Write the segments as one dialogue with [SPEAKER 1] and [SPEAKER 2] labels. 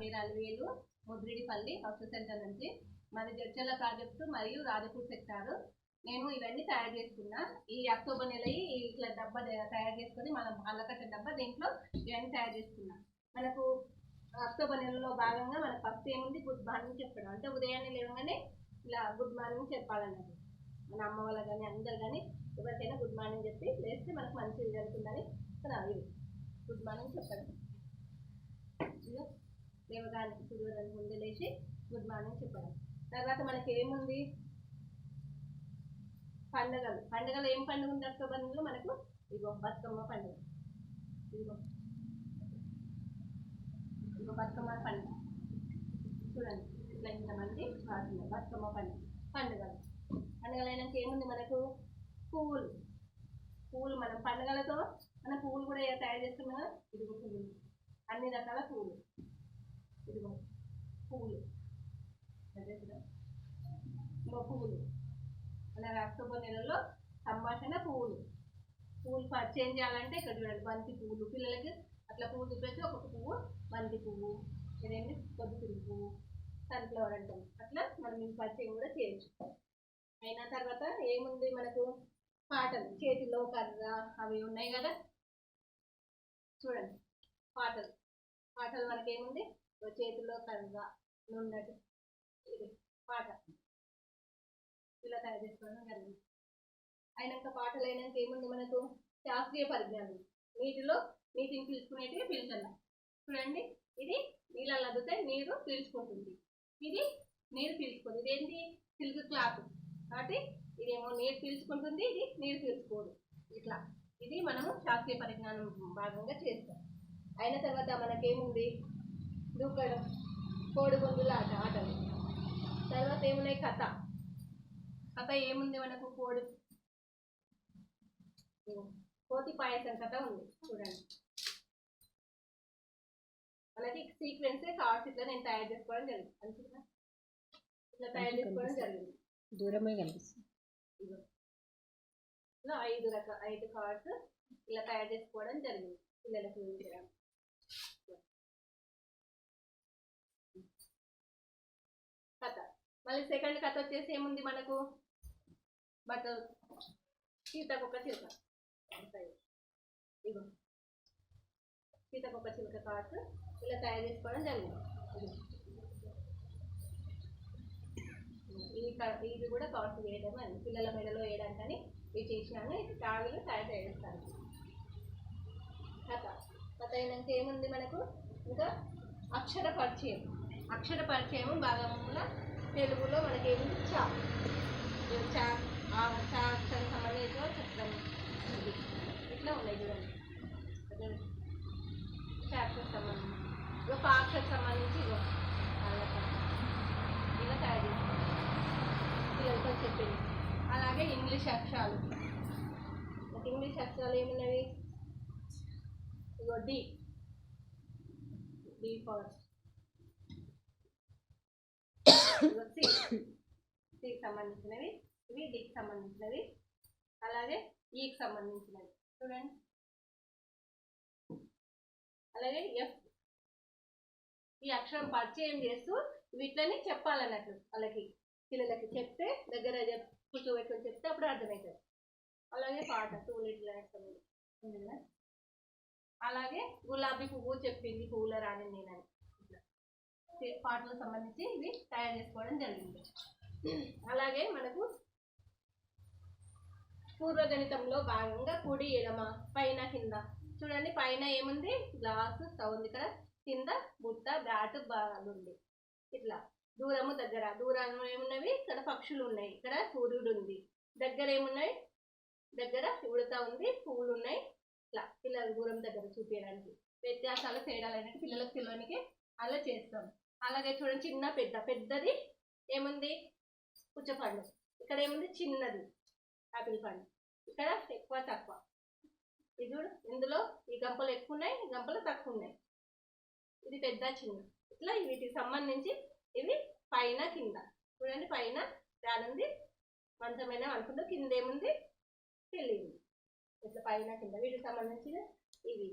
[SPEAKER 1] పేరు Alivelu ముద్రిడిపల్లి house centre నుంచి మాది జడ్చల్ల ప్రాజెక్టు మరియు రాజపూర్ సెక్టారు. నేను ఇవన్నీ తయారు చేసుకున్నా. ఈ అక్టోబర్ నెల ఇట్లా డబ్బా తయారు చేసుకొని మనం అల్లకట్ట డబ్బా దీంట్లో ఇవన్నీ తయారు చేసుకున్నా. మనకు అక్టోబర్ నెలలో భాగంగా మనకు ఫస్ట్ ఏముంది? గుడ్ మార్నింగ్ చెప్పడం. అంటే ఉదయాన్నే లేవగానే ఇలా గుడ్ మార్నింగ్ చెప్పాలన్నది. మన అమ్మ వాళ్ళకి కానీ అందరు కానీ ఎవరికైనా గుడ్ మార్నింగ్ చెప్పి లేస్తే మనకు మంచిది జరుగుతుందని ఇక్కడ గుడ్ మార్నింగ్ చెప్పండి. ఇదిగో లేవగానే సూర్యోదయం ముందు లేచి గుడ్ మార్నింగ్ చెప్పడం. తర్వాత మనకి ఏముంది? పండుగలు. పండుగలు ఏం పండుగ ఉంది అక్టోబర్ నెలలో మనకు ఇగో బతుకమ్మ పండుగ. ఇదిగో. ఇగో బతుకమ్మ పండుగ. చూడండి ఇట్లా ఇంతమంది రాస్తున్నారు బతుకమ్మ పండుగ. పండుగలు. పండుగలు అయినాక ఏముంది మనకు? పువ్వులు పువ్వులు మనం పండుగలతో మన పువ్వులు కూడా తయారు చేస్తున్నాం కదా? ఇదిగో పువ్వులు అన్ని రకాల పువ్వులు ఇదిగో పువ్వులు. అదే కదా. ఇదిగో పువ్వులు. అలాగే అక్టోబర్ నెలలో సంభాషణ పువ్వులు. పువ్వులు చేంజ్ చేయాలంటే ఇక్కడ చూడండి బంతి పువ్వులు. పిల్లలకి అట్లా పువ్వు చూపించి ఒక్కొక్క పువ్వు బంతి పువ్వు ఇదేంటి? పొద్దుతిరుగు పువ్వు సన్ఫ్లవర్ అంటాం. అట్లా మనం ఈ పరిచయం కూడా చేయొచ్చు. అయిన తర్వాత ఏముంది మనకు? పాటలు. చేతిలో కర్ర అవి ఉన్నాయి కదా? చూడండి. పాటలు. పాటలు మనకేముంది? చేతిలో కర్ర నున్నటి ఇది పాట. ఇలా తయారు చేసుకోవడం జరిగింది. అయినాక పాటలు అయినాక ఏముంది మనకు? శాస్త్రీయ పరిజ్ఞానం. నీటిలో నీటిని పీల్చుకునేటివి పీల్చాలి చూడండి ఇది నీళ్ళల్లో అద్దితే నీరు పీల్చుకుంటుంది. ఇది నీరు పీల్చుకోదు. ఇదేంటి? Silk cloth. కాబట్టి ఇదేమో నీరు పీల్చుకుంటుంది ఇది నీరు పీల్చుకోదు. ఇట్లా. ఇది మనము శాస్త్రీయ పరిజ్ఞానం భాగంగా చేస్తాం. అయిన తర్వాత మనకేముంది? దూకడం కోడిగుందుల ఆట ఆటలు. తర్వాత ఏమున్నాయి కథ? కథ ఏముంది మనకు కోడి? కోతి పాయసం కథ ఉంది. చూడండి. మనకి సీక్వెన్స్ కార్డ్స్ ఇట్లా నేను తయారు చేసుకోవడం జరిగింది. అనుకుంటా ఇట్లా తయారు చేసుకోవడం జరిగింది.
[SPEAKER 2] దూరమే కనిపిస్తుంది.
[SPEAKER 1] ఐదు రక ఐదు కార్డ్స్ ఇలా తయారు చేసుకోవడం జరిగింది. పిల్లలకు చూపించడానికి మళ్ళీ సెకండ్ కథ వచ్చేసి ఏముంది మనకు? బట్ సీతకొక చిలుక. ఇగో సీతకొక చిలుక కార్డ్స్ ఇలా తయారు చేసుకోవడం జరిగింది. ఇదిగో. ఇది ఇది కూడా కార్డ్స్ వేయడం అని పిల్లల మెడలో వేయడానికని ఇవి చేసినాను. ఇది టాగులు తయారు చేస్తాను కథ. కథ అయినాక ఏముంది మనకు? ఇంకా అక్షర పరిచయం. అక్షర పరిచయం భాగంలో తెలుగులో మనకి ఏముంది? చా. ఇది చా? ఆ చా అక్షరం సంబంధించిన చెప్తాం ఇట్లా ఉన్నాయి చూడండి. అదే సంబంధించి ఒక అక్షర సంబంధించి ఇగో ఇలా తయారు చేస్తాం. పిల్లలతో చెప్పింది? అలాగే ఇంగ్లీష్ అక్షరాలు. ఒక ఇంగ్లీష్ అక్షరాలు ఏమున్నవి? ఇగో డి. డి సంబంధించినవి ఇవి డికి సంబంధించినవి అలాగే ఈకి సంబంధించినవి. చూడండి. అలాగే ఎఫ్ ఈ అక్షరం పరిచయం చేస్తూ వీటిని చెప్పాలన్నట్లు వాళ్ళకి పిల్లలకి చెప్తే దగ్గర చెప్ కూర్చోబెట్టుకొని చెప్తే అప్పుడు అర్థమవుతుంది. అలాగే పాట టూ లిటిల్ అలాగే గులాబీ పువ్వు చెప్పింది పువ్వుల రాని నేనని. పాటలకు సంబంధించి ఇవి తయారు చేసుకోవడం జరిగింది. అలాగే మనకు పూర్వగణితంలో భాగంగా కుడి ఎడమ పైన కింద. చూడండి పైన ఏముంది? గ్లాస్ సౌండ్ ఉంది ఇక్కడ. కింద బుట్ట బ్యాట్ బాల్ ఉంది ఇట్లా. దూరము దగ్గర. దూరం ఏమున్నవి? ఇక్కడ పక్షులు ఉన్నాయి ఇక్కడ సూర్యుడు ఉంది దగ్గర ఏమున్నాయి? దగ్గర ఉడత ఉంది. పువ్వులు ఉన్నాయి ఇట్లా. పిల్లల దూరం దగ్గర చూపించడానికి వ్యత్యాసాలు తేడాలు అనేది పిల్లలకు తెలియడానికి అలా చేస్తాం. అలాగే చూడండి చిన్న పెద్ద. పెద్దది ఏముంది? పుచ్చపండు. ఇక్కడ ఏముంది? చిన్నది. ఆపిల్ పండు. ఇక్కడ ఎక్కువ తక్కువ. ఇది చూడు ఇందులో ఈ గంపలు ఎక్కువ ఉన్నాయి ఈ గంపలు తక్కువ ఉన్నాయి ఇది పెద్ద చిన్న. ఇట్లా వీటికి సంబంధించి ఇవి పైన కింద. చూడండి పైన దానింది. మంచమైన అనుకుంటూ కింద ఏముంది? తెలియదు ఇట్లా పైన కింద. వీటికి సంబంధించి ఇవి.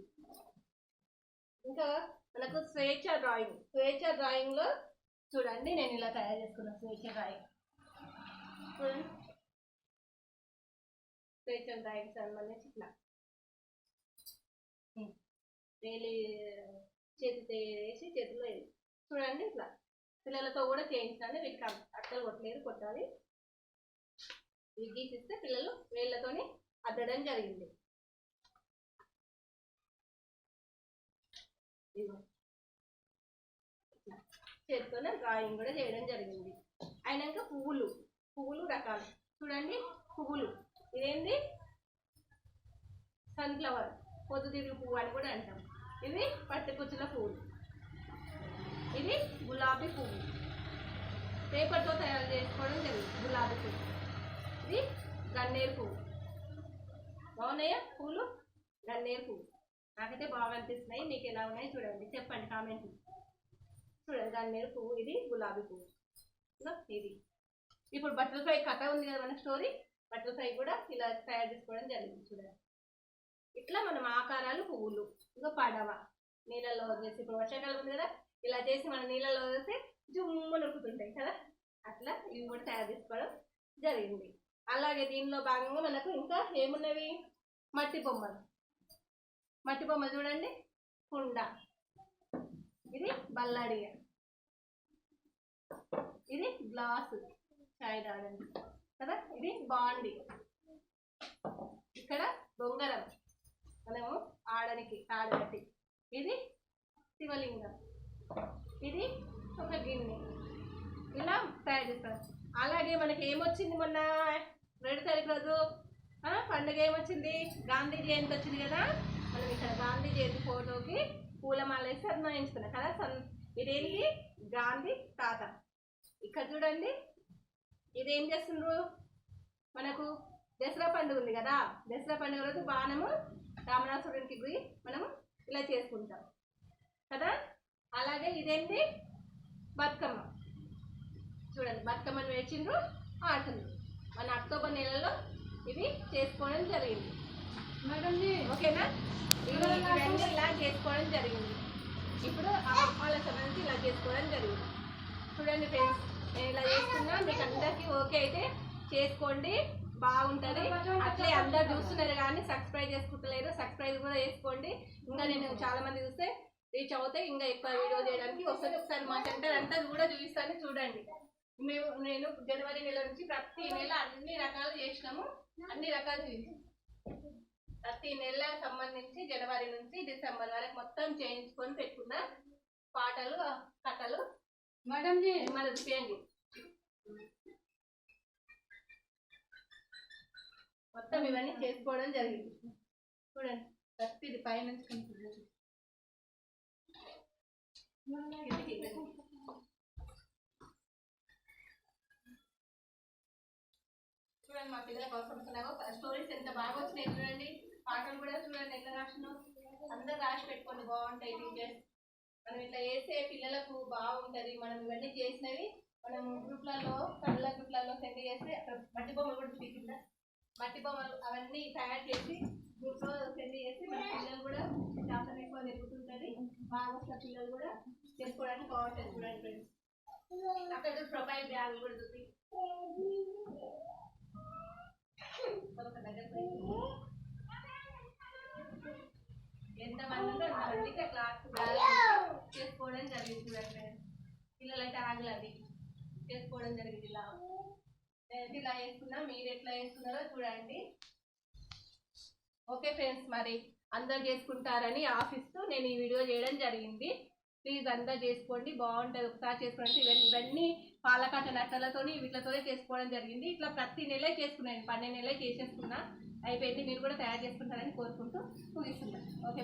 [SPEAKER 1] ఇంకా మనకు స్వేచ్ఛ డ్రాయింగ్. స్వేచ్ఛ డ్రాయింగ్లో చూడండి నేను ఇలా తయారు చేసుకున్న స్వేచ్ఛ డ్రాయింగ్. స్వేచ్ఛ డ్రాయింగ్ సంబంధించి ఇట్లా. వేలి చేతితో వేసి చేతిలో చూడండి ఇట్లా. పిల్లలతో కూడా చేయించాలి వీటికి అక్- అక్కలు కొట్టలేదు కొట్టాలి. ఇవి గీసిస్తే పిల్లలు వేళ్ళతోని అద్దడం జరిగింది. చేతితోనే డ్రాయింగ్ కూడా చేయడం జరిగింది. అయినాక పువ్వులు. పువ్వులు రకాలు. చూడండి పువ్వులు. ఇదేంది? సన్ఫ్లవర్ పొద్దుతిరుగు పువ్వు అని కూడా అంటాం. ఇది పట్టుకొచ్చిన పువ్వులు ఇది గులాబీ పువ్వు. పేపర్తో తయారు చేసుకోవడం జరిగింది గులాబీ పువ్వు. ఇది గన్నేరు పువ్వు. బాగున్నాయా పూలు గన్నేరు పువ్వు. నాకైతే బాగా అనిపిస్తున్నాయి. మీకు ఎలా ఉన్నాయి చూడండి. చెప్పండి కామెంట్. చూడండి గన్నేరు పువ్వు ఇది గులాబీ పువ్వు. ఇది. ఇప్పుడు బటర్ఫ్లై కథ ఉంది కదా మన స్టోరీ బటర్ఫ్లై కూడా ఇలా తయారు చేసుకోవడం జరిగింది చూడండి. ఇట్లా మనం ఆకారాలు పువ్వులు ఇంకా పడవ నీళ్ళలో వదిలేసి ఇప్పుడు వర్షాకాలం ఉంది కదా ఇలా చేసి మనం నీళ్ళలో వదిలేస్తే జుమ్ము నొక్కుతుంటాయి కదా అట్లా ఇవి కూడా తయారు చేసుకోవడం జరిగింది. అలాగే దీనిలో భాగంగా మనకు ఇంకా ఏమున్నవి? మట్టి బొమ్మలు. మట్టి బొమ్మలు చూడండి. కుండ. ఇది బల్లాడియ. ఇది గ్లాసు. సైడ్ ఆడండి కదా? ఇది బాండి. ఇక్కడ బొంగరం మనము ఆడనికి ఆడగట్టి ఇది శివలింగం. ఇది ఒక గిన్నె. ఇలా తయారు చేస్తారు. అలాగే మనకి ఏమొచ్చింది మొన్న? రెండు తారీఖు రోజు పండుగ ఏమొచ్చింది? గాంధీ జయంతి వచ్చింది కదా? మనం ఇక్కడ గాంధీ జయంతి ఫోటోకి పూలమాల వేసి సన్మానించుకున్నాం కదా? సన్ ఇదేంటి? గాంధీ తాత. ఇక్కడ చూడండి. ఇదేం చేస్తుండ్రు? మనకు దసరా పండుగ ఉంది కదా దసరా పండుగ రోజు బాణము రామనాథుడికి గురి మనము ఇలా చేసుకుంటాం. కదా? అలాగే ఇదేంటి? బతుకమ్మ. చూడండి బతుకమ్మను వేచిండ్రు ఆడుతుండ్రు. మన అక్టోబర్ నెలలో ఇవి చేసుకోవడం జరిగింది.
[SPEAKER 2] మేడం
[SPEAKER 1] ఓకేనా? ఇవి ఇవన్నీ ఇలా చేసుకోవడం జరిగింది. ఇప్పుడు వాళ్ళ సంబంధించి ఇలా చేసుకోవడం జరిగింది. చూడండి ఫ్రెండ్స్. నేను ఇలా చేస్తున్నా మీకు అందరికీ ఓకే అయితే చేసుకోండి బాగుంటుంది. అట్లే అందరు చూస్తున్నారు కానీ సబ్స్క్రైబ్ చేసుకుంటలేరు సబ్స్క్రైబ్ కూడా చేసుకోండి. ఇంకా నేను చాలా మంది చూస్తే రీచ్ అవుతే ఇంకా ఎక్కువ వీడియో చేయడానికి వస్తుంది. ఒకసారి మా సెంటర్ అంతా కూడా చూపిస్తాను చూడండి. మేము నేను జనవరి నెల నుంచి ప్రతి నెల అన్ని రకాలు చేసినాము. అన్ని రకాలు ప్రతి నెల సంబంధించి జనవరి నుంచి డిసెంబర్ వరకు మొత్తం చేయించుకొని పెట్టుకున్న పాటలు కథలు.
[SPEAKER 2] మేడం జీ
[SPEAKER 1] మన మొత్తం ఇవన్నీ చేసుకోవడం జరిగింది. చూడండి ప్రతిది పైనుంచి కిందికి చూడండి. కిందికి కిందికి. చూడండి మా పిల్లలకు అవసరం స్టోరీస్ ఎంత బాగా వచ్చినాయి చూడండి. పాటలు కూడా చూడండి ఎంత రాసినావు అందరు రాసి పెట్టుకోండి బాగుంటాయి టీచర్స్ మనం ఇట్లా వేసే పిల్లలకు బాగుంటుంది. మనం ఇవన్నీ చేసినవి మనం గ్రూప్లలో కళ్ళ గ్రూప్లలో సెండ్ చేస్తే అక్కడ మట్టి బొమ్మలు కూడా చూపించిందా మట్టి బొమ్మలు అవన్నీ తయారు చేసి గ్రూప్లో సెండ్ చేసి మన పిల్లలు కూడా శాతం ఎక్కువ నెప్పుతుంటుంది బాగా వస్తున్న పిల్లలు కూడా చేసుకోవడానికి బాగుంటుంది చూడండి ఫ్రెండ్స్. అక్కడ ప్రొఫైల్ బ్యాగ్ కూడా చూపి. ఎంతమంది ఉందో క్లాస్ జరిగింది చూడండి పిల్లల ట్యాగులు చేసుకోవడం జరిగింది ఇలా. ఇలా వేసుకున్నా మీరు ఎట్లా వేసుకున్నారో చూడండి. ఓకే ఫ్రెండ్స్ మరి అందరు చేసుకుంటారని ఆశిస్తూ నేను ఈ వీడియో చేయడం జరిగింది. ప్లీజ్ అందరు చేసుకోండి బాగుంటుంది. ఒకసారి చేసుకోండి. ఇవన్నీ ఇవన్నీ పాలకాట నట్టలతోని వీటితోనే చేసుకోవడం జరిగింది. ఇట్లా ప్రతి నెల చేసుకున్నాను పన్నెండు నెలలు చేసేసుకున్నా. అయిపోయింది. మీరు కూడా తయారు చేసుకుంటారని కోరుకుంటూ ముగిస్తున్నాను ఓకే